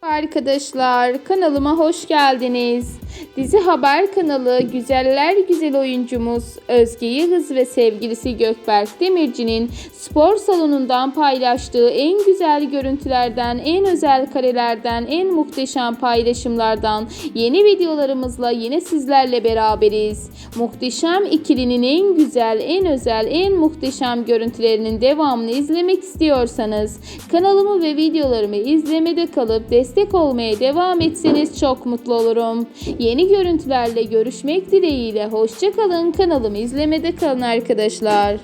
Bye. Arkadaşlar kanalıma hoş geldiniz. Dizi Haber kanalı güzeller güzel oyuncumuz Özge Yıldız ve sevgilisi Gökberk Demirci'nin spor salonundan paylaştığı en güzel görüntülerden, en özel karelerden, en muhteşem paylaşımlardan yeni videolarımızla yine sizlerle beraberiz. Muhteşem ikilinin en güzel, en özel, en muhteşem görüntülerinin devamını izlemek istiyorsanız kanalımı ve videolarımı izlemede kalıp destek olmaya devam etseniz çok mutlu olurum. Yeni görüntülerle görüşmek dileğiyle hoşçakalın kanalımı izlemede kalın arkadaşlar.